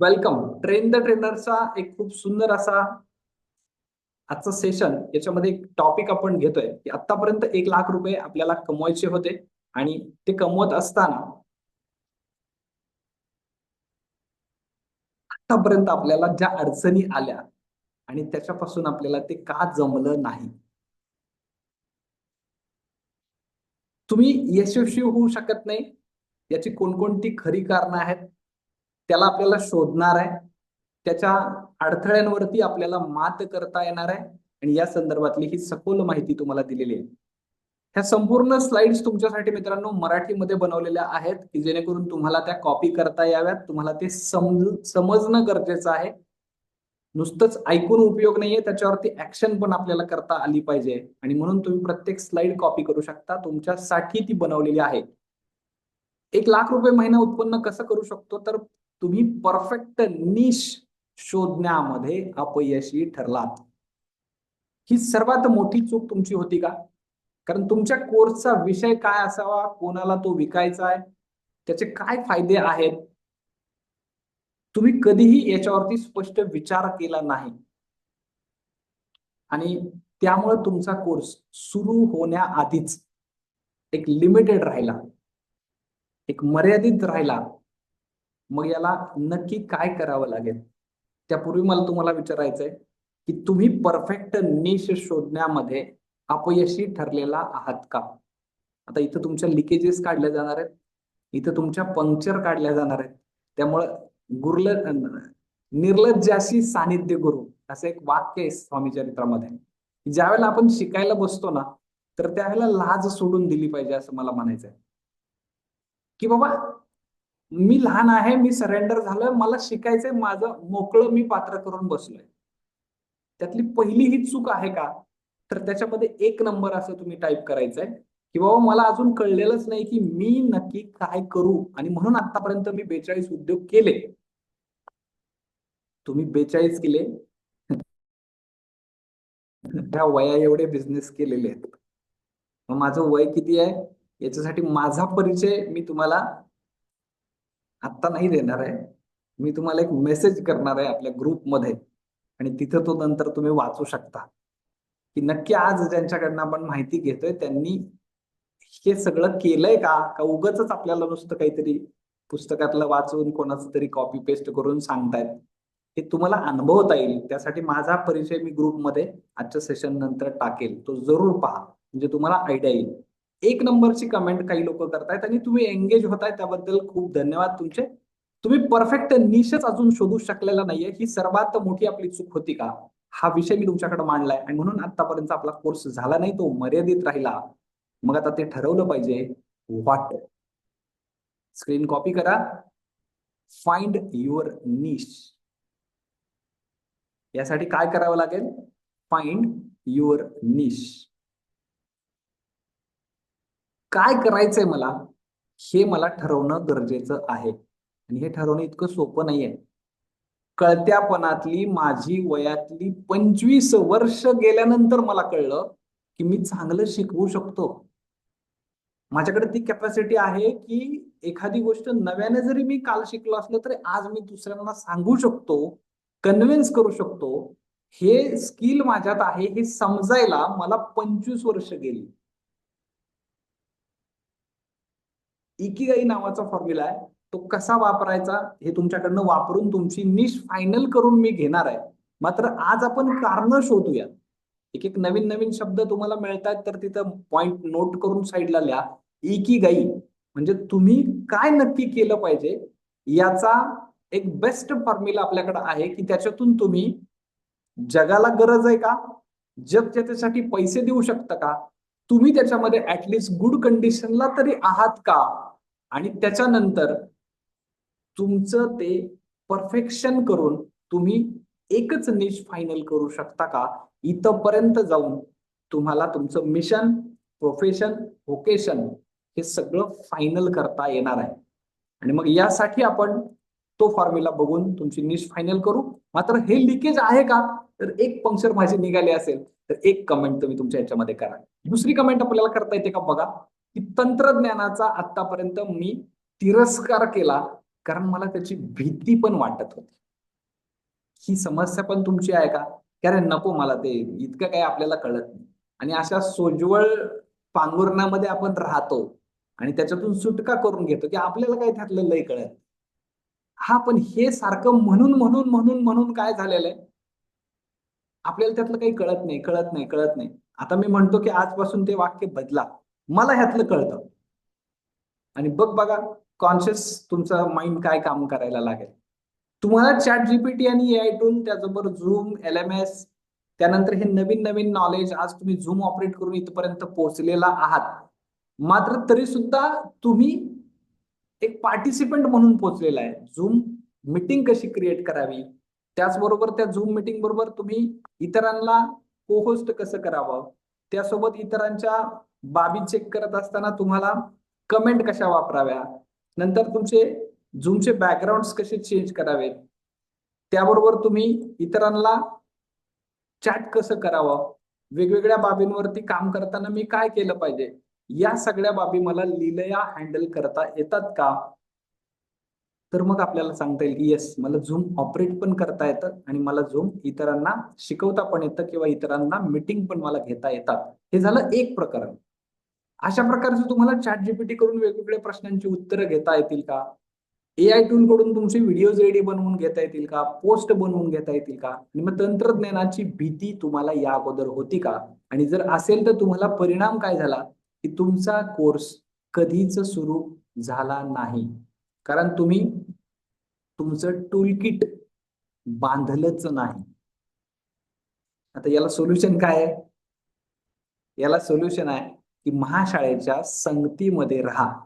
Welcome train the ट्रेनरचा एक खूप सुंदर असा आजचं सेशन याच्यामध्ये एक टॉपिक आपण घेतोय की आतापर्यंत एक लाख रुपये आपल्याला कमवायचे होते आणि ते कमवत असताना आतापर्यंत आपल्याला ज्या अडचणी आल्या आणि त्याच्यापासून आपल्याला ते का जमलं नाही. तुम्ही यशस्वी होऊ शकत नाही याची कोणकोणती खरी कारणं आहेत? त्याला आपल्याला शोधणार आहे. त्याच्या अडथळ्यांवरती आपल्याला मात करता येणार आहे. आणि या संदर्भातली ही सखोल माहिती तुम्हाला दिलेली आहे. ह्या संपूर्ण स्लाइड्स तुमच्यासाठी मित्रांनो मराठीमध्ये बनवलेल्या आहेत की जेणेकरून तुम्हाला त्या कॉपी करता याव्यात. तुम्हाला ते समज समजणं गरजेचं आहे. नुसतंच ऐकून उपयोग नाहीये. त्याच्यावरती ऍक्शन पण आपल्याला करता आली पाहिजे. आणि म्हणून तुम्ही प्रत्येक स्लाइड कॉपी करू शकता. तुमच्यासाठी ती बनवलेली आहे. एक लाख रुपये महिना उत्पन्न कसं करू शकतो? तर तुम्ही परफेक्ट निश शोधण्यामध्ये अपयशी ठरलात. ही सर्वात मोठी चूक तुमची होती का? कारण तुमच्या कोर्सचा विषय काय असावा? कोणाला तो विकायचा आहे? त्याचे काय फायदे आहेत? तुम्ही कधीही याच्यावरती स्पष्ट विचार केला नाही. आणि त्यामुळे तुमचा कोर्स सुरू होण्याआधीच एक लिमिटेड राहिला. एक मर्यादित राहिला. मग याला नक्की काय करावं लागेल? त्यापूर्वी मला तुम्हाला विचारायचंय की तुम्ही परफेक्ट निश शोधण्यामध्ये अपयशी ठरलेला आहात का? आता इथं तुमच्या लिकेजेस काढल्या जाणार आहेत. इथं तुमच्या पंक्चर काढल्या जाणार आहेत. त्यामुळं गुरल निर्लज्जाशी सानिध्य गुरु असं एक वाक्य आहे स्वामी चरित्रामध्ये. ज्यावेळेला आपण शिकायला बसतो ना तर त्यावेळेला लाज सोडून दिली पाहिजे असं मला म्हणायचंय. की बाबा मी लहान आहे मी सरेंडर झालोय मला शिकायचंय माझं मोकळं मी पात्र करून बसलोय. त्यातली पहिली ही चूक आहे का? तर त्याच्यामध्ये एक नंबर असं तुम्ही टाईप करायचंय की बाबा मला अजून कळलेलंच नाही की मी नक्की काय करू आणि म्हणून आतापर्यंत मी बेचाळीस उद्योग केले. तुम्ही बेचाळीस केले. त्या वया एवढे बिझनेस केलेले आहेत. मग माझं वय किती आहे? याच्यासाठी माझा परिचय मी तुम्हाला आत्ता नाही देणार आहे. मी तुम्हाला एक मेसेज करणार आहे आपल्या ग्रुपमध्ये आणि तिथं तो नंतर तुम्ही वाचू शकता. की नक्की आज ज्यांच्याकडनं आपण माहिती घेतोय त्यांनी हे सगळं केलंय का? का उगच आपल्याला नुसतं काहीतरी पुस्तकातलं वाचून कोणाचं तरी कॉपी पेस्ट करून सांगतायत? हे तुम्हाला अनुभवता येईल. त्यासाठी माझा परिचय मी ग्रुपमध्ये आजच्या सेशन नंतर टाकेल. तो जरूर पहा. म्हणजे तुम्हाला आयडिया येईल. एक नंबरची कमेंट काही लोक करतायत आणि तुम्ही एंगेज होताय त्याबद्दल खूप धन्यवाद तुमचे. तुम्ही परफेक्ट निशच अजून शोधू शकलेला नाहीये. ही सर्वात मोठी आपली चूक होती का? हा विषय मी तुमच्याकडे मांडलाय आणि म्हणून आतापर्यंत आपला कोर्स झाला नाही तो मर्यादित राहिला. मग आता ते ठरवलं पाहिजे व्हॉट स्क्रीन कॉपी करा. फाइंड युअर निश यासाठी काय करावं लागेल? फाइंड युअर निश काय करायचंय मला? हे मला ठरवणं गरजेचं आहे. आणि हे ठरवणं इतकं सोपं नाहीये. कळत्यापणातली माझी वयातली पंचवीस वर्ष गेल्यानंतर मला कळलं की मी चांगलं शिकवू शकतो. माझ्याकडे ती कॅपॅसिटी आहे की एखादी गोष्ट नव्याने जरी मी काल शिकलो असलो तरी आज मी दुसऱ्यांना सांगू शकतो कन्व्हिन्स करू शकतो. हे स्किल माझ्यात आहे हे समजायला मला पंचवीस वर्ष गेली. इकिगाई नावाचा फॉर्म्युला आहे. तो कसा वापरायचा हे तुमच्याकडनं वापरून तुमची निश फायनल करून मी घेणार आहे. मात्र आज आपण कारण शोधूया. एक एक नवीन नवीन शब्द तुम्हाला मिळतात तर तिथं पॉइंट नोट करून साईडला लिहा. इकिगाई म्हणजे तुम्ही काय नक्की केलं पाहिजे? याचा एक बेस्ट फॉर्म्युला आपल्याकडे आहे की त्याच्यातून तुम्ही जगाला गरज आहे का? जग त्याच्यासाठी पैसे देऊ शकतं का? तुम्ही त्याच्यामध्ये ऍटलिस्ट गुड कंडिशनला तरी आहात का? आणि त्याच्यानंतर तुमचं ते परफेक्शन करून तुम्ही एकच निश फायनल करू शकता का? इथपर्यंत जाऊन तुम्हाला तुमचं मिशन प्रोफेशन व्होकेशन हे सगळं फायनल करता येणार आहे. आणि मग यासाठी आपण तो फॉर्म्युला बघून तुमची निश फायनल करू. मात्र हे लिकेज आहे का? तर एक पंक्चर माझी निघाली असेल तर एक कमेंट तुम्ही तुमच्या याच्यामध्ये करा. दुसरी कमेंट आपल्याला करता येते का बघा? की तंत्रज्ञानाचा आतापर्यंत मी तिरस्कार केला कारण मला त्याची भीती पण वाटत होती. ही समस्या पण तुमची आहे का? कारण नको मला ते इतकं काही आपल्याला कळत नाही. आणि अशा सोज्वळ पांघुरणामध्ये आपण राहतो आणि त्याच्यातून सुटका करून घेतो की आपल्याला काय त्यातलं लय कळत हा पण हे सारखं म्हणून म्हणून म्हणून म्हणून काय झालेलं आहे? आपल्याला त्यातलं काही कळत नाही कळत नाही कळत नाही. आता मी म्हणतो की आजपासून ते वाक्य बदला. मला ह्यातलं कळतं. आणि बघ बघा कॉन्शियस तुमचं माइंड काय काम करायला लागेल. तुम्हाला चॅट जीपीटी आणि ए आय टूल त्याचबरोबर झूम एल एम एस त्यानंतर हे नवीन नवीन नॉलेज आज तुम्ही झूम ऑपरेट करून इथपर्यंत पोहोचलेला आहात. मात्र तरी सुद्धा तुम्ही एक पार्टिसिपंट म्हणून पोहोचलेला आहे. झूम मिटिंग कशी क्रिएट करावी? त्याचबरोबर त्या झूम मिटिंग बरोबर तुम्ही इतरांना कोहोस्ट कसं करावं? त्यासोबत इतरांच्या बाबी चेक करत असताना तुम्हाला कमेंट कशा वापराव्या? नंतर तुमचे झूमचे बॅकग्राऊंड कसे चेंज करावेत? त्याबरोबर तुम्ही इतरांना चॅट कसं करावं? वेगवेगळ्या बाबींवरती काम करताना मी काय केलं पाहिजे? या सगळ्या बाबी मला लिलया हँडल करता येतात का? तर मग आपल्याला सांगता येईल की येस मला झूम ऑपरेट पण करता येतं आणि मला झूम इतरांना शिकवता पण येतं किंवा इतरांना मिटिंग पण मला घेता येतात. हे झालं एक प्रकरण. अशा प्रकारचं तुम्हाला चॅट जीपीटी करून वेगवेगळ्या प्रश्नांची उत्तरं घेता येतील का? ए आय टूल कडून तुमचे व्हिडिओज रेडी बनवून घेता येतील का? पोस्ट बनवून घेता येतील का? आणि मग तंत्रज्ञानाची भीती तुम्हाला या अगोदर होती का? आणि जर असेल तर तुम्हाला परिणाम काय झाला? की तुमचा कोर्स कधीच सुरू झाला नाही. कारण तुम्ही तुमचं टूल किट बांधलंच नाही. आता याला सोल्युशन काय आहे? याला सोल्युशन आहे की महाशाळेच्या संगतीमध्ये राहा.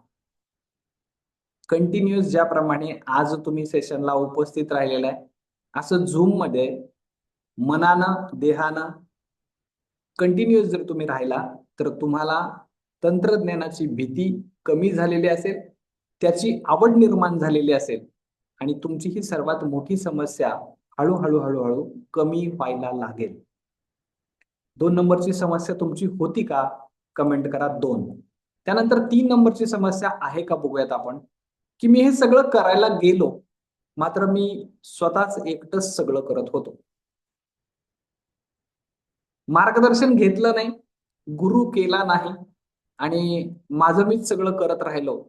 कंटिन्युअस ज्याप्रमाणे आज तुम्ही सेशनला उपस्थित राहिलेला आहे असं झूममध्ये मनानं देहानं कंटिन्युअस जर तुम्ही राहिला तर तुम्हाला तंत्रज्ञानाची भीती कमी झालेली असेल त्याची आवड निर्माण झालेली असेल आणि तुमची ही सर्वात मोठी समस्या हळूहळू हळूहळू कमी व्हायला लागेल. दोन नंबरची समस्या तुमची होती का? कमेंट करा दोन. त्यानंतर तीन नंबरची समस्या आहे का बघूयात आपण. की मी हे सगळं करायला गेलो मात्र मी स्वतःच एकटच सगळं करत होतो. मार्गदर्शन घेतलं नाही गुरु केला नाही आणि माझं मीच सगळं करत राहिलो.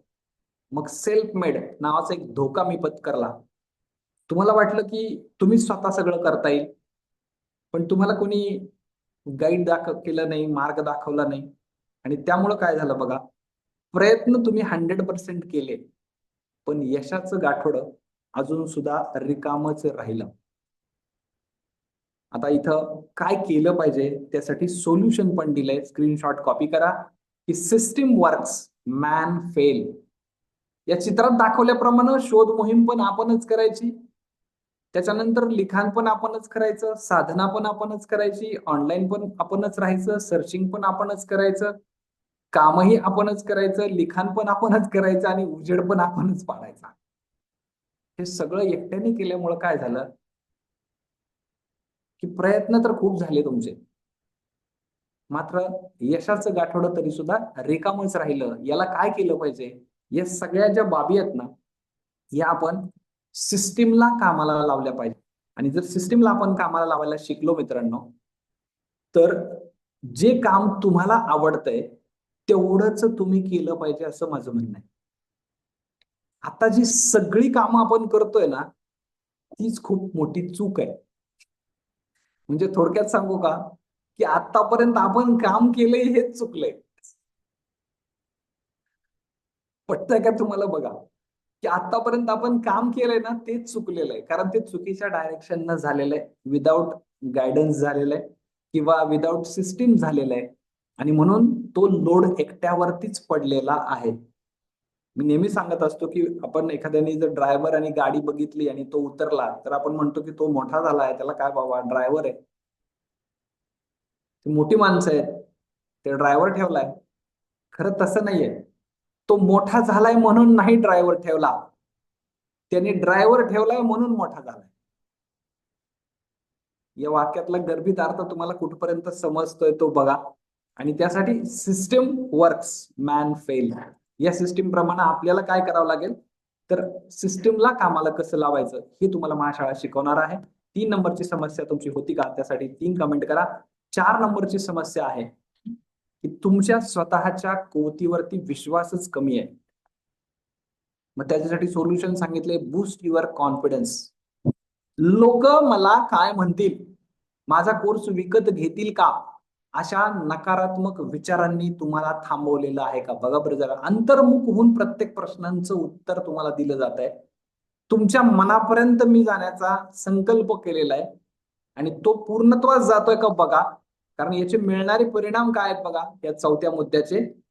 मग सेल्फ मेड नावाचा एक धोका मी पत्करला. तुम्हाला वाटलं की तुम्ही स्वतः सगळं करता येईल पण तुम्हाला कोणी गाईड दाखव केलं नाही मार्ग दाखवला नाही. आणि त्यामुळं काय झालं बघा प्रयत्न तुम्ही हंड्रेड पर्सेंट केले पण यशाचं गाठोड अजून सुद्धा रिकामच राहिलं. आता इथं काय केलं पाहिजे त्यासाठी सोल्युशन पण दिलंय. स्क्रीनशॉट कॉपी करा की सिस्टीम वर्क्स मॅन फेल या चित्रात दाखवल्याप्रमाणे शोध मोहीम पण आपणच करायची. त्याच्यानंतर लिखाण पण आपणच करायचं साधना पण आपणच करायची ऑनलाईन पण आपणच राहायचं सर्चिंग पण आपणच करायचं. कामही आपणच करायचं लिखाण पण आपणच करायचं आणि उजेड पण आपणच पाडायचा. हे सगळं एकट्याने केल्यामुळं काय झालं? की प्रयत्न तर खूप झाले तुमचे. मात्र यशाचं गाठोडं तरी सुद्धा रेकामच राहिलं. याला काय केलं पाहिजे? या सगळ्या ज्या बाबी आहेत ना या आपण सिस्टीमला कामाला लावल्या पाहिजे. आणि जर सिस्टीमला आपण कामाला लावायला शिकलो मित्रांनो तर जे काम तुम्हाला आवडतंय तेवढंच तुम्ही केलं पाहिजे असं माझं म्हणणं आहे. आता जी सगळी कामं आपण करतोय ना तीच खूप मोठी चूक आहे. म्हणजे थोडक्यात सांगू का की आतापर्यंत आपण काम केलंय हेच चुकलंय. पटतंय का तुम्हाला बघा की आतापर्यंत आपण काम केलंय ना तेच चुकलेलं आहे. कारण ते चुकीच्या डायरेक्शन न झालेलं आहे. विदाऊट गायडन्स झालेलं आहे. किंवा विदाऊट सिस्टीम झालेलं आहे. आणि म्हणून तो लोड एकट्यावरतीच पडलेला आहे. मी नेहमी सांगत असतो की आपण एखाद्याने जर ड्रायव्हर आणि गाडी बघितली आणि तो उतरला तर आपण म्हणतो की तो मोठा झाला आहे त्याला काय बाबा ड्रायव्हर आहे. मोठी माणसं आहेत ते ड्रायव्हर ठेवलाय. खरं तसं नाहीये. तो मोठा झालाय म्हणून नाही ड्रायव्हर ठेवला. त्याने ड्रायव्हर ठेवलाय म्हणून मोठा झालाय. या वाक्यातला गर्भित अर्थ तुम्हाला कुठपर्यंत समजतोय तो बघा. आणि त्यासाठी सिस्टम वर्क्स मॅन फेल या सिस्टीम प्रमाणे आपल्याला काय करावं लागेल? तर सिस्टमला कामाला कसं लावायचं हे तुम्हाला महाशाळा शिकवणार आहे. तीन नंबरची समस्या तुमची होती का? त्यासाठी तीन कमेंट करा. चार नंबरची समस्या आहे की तुमच्या स्वतःच्या कोवतीवरती विश्वासच कमी आहे. मग त्याच्यासाठी सोल्युशन सांगितले बूस्ट युअर कॉन्फिडन्स लोक मला काय म्हणतील? माझा कोर्स विकत घेतील का? अशा नकारात्मक विचारांनी तुम्हाला थांबवलेलं आहे का? बघा बरं जरा. अंतर्मुख होऊन प्रत्येक प्रश्नांचं उत्तर तुम्हाला दिलं जात आहे. तुमच्या मनापर्यंत मी जाण्याचा संकल्प केलेला आहे. आणि तो पूर्णत्वास जातोय का बघा. कारण याचे मिळणारे परिणाम काय आहेत बघा? या चौथ्या मुद्द्याचे.